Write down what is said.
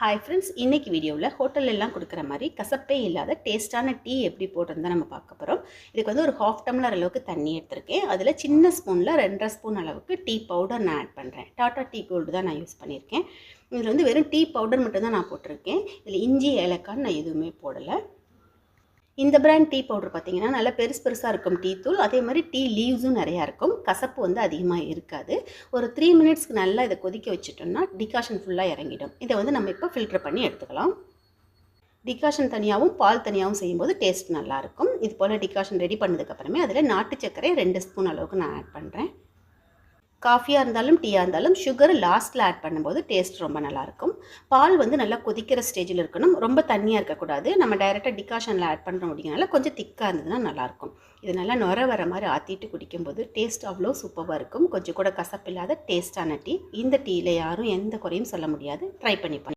Hi friends இன்றைக்கி வீடியோவில் ஹோட்டல்லெல்லாம் கொடுக்குற மாதிரி கசப்பே இல்லாத டேஸ்ட்டான டீ எப்படி போட்டிருந்தா நம்ம பார்க்க போகிறோம் இதுக்கு வந்து ஒரு ஹாஃப் டம்ளர் அளவுக்கு தண்ணி எடுத்திருக்கேன். அதில் சின்ன ஸ்பூனில் ரெண்டரை ஸ்பூன் அளவுக்கு டீ பவுடர் நான் ஆட் பண்ணுறேன் டாட்டா டீ கோல்டு தான் நான் யூஸ் பண்ணியிருக்கேன். இதில் வந்து வெறும் டீ பவுடர் மட்டும்தான் நான் போட்டிருக்கேன். இதில் இஞ்சி ஏலக்காய் நான் எதுவுமே போடலை. இந்த பிராண்ட் டீ பவுடர் பார்த்திங்கன்னா நல்லா பெருசு பெருசாக இருக்கும் டீ தூள். அதே மாதிரி டீ லீவ்ஸும் நிறையா இருக்கும். கசப்பு வந்து அதிகமாக இருக்காது. ஒரு த்ரீ மினிட்ஸ்க்கு நல்லா இதை கொதிக்க வச்சுட்டோம்னா டிகாஷன் ஃபுல்லாக இறங்கிடும். இதை வந்து நம்ம இப்போ ஃபில்டர் பண்ணி எடுத்துக்கலாம். டிகாஷன் தனியாகவும் பால் தனியாகவும் செய்யும்போது டேஸ்ட் நல்லாயிருக்கும் இது போல் டிகாஷன் ரெடி பண்ணதுக்கப்புறமே அதில் நாட்டு சர்க்கரை ரெண்டு ஸ்பூன் அளவுக்கு நான் ஆட் பண்ணுறேன் காஃபியாக இருந்தாலும் டீயாக இருந்தாலும் சுகர் லாஸ்ட்டில் ஆட் பண்ணும்போது டேஸ்ட் ரொம்ப நல்லாயிருக்கும். பால் வந்து நல்லா கொதிக்கிற ஸ்டேஜில் இருக்கணும். ரொம்ப தண்ணியாக இருக்கக்கூடாது. நம்ம டைரெக்டாக டிகாஷனில் ஆட் பண்ணுறோம் அப்படிங்கிறனால கொஞ்சம் திக்காக இருந்ததுன்னா நல்லாயிருக்கும். இது நல்லா நுர வர மாதிரி ஆற்றிட்டு குடிக்கும்போது டேஸ்ட் அவ்வளோ சூப்பராக இருக்கும். கொஞ்சம் கூட கசப்பில்லாத டேஸ்டான டீ இந்த டீயில் யாரும் எந்த குறையும் சொல்ல முடியாது. ட்ரை பண்ணி பண்ணி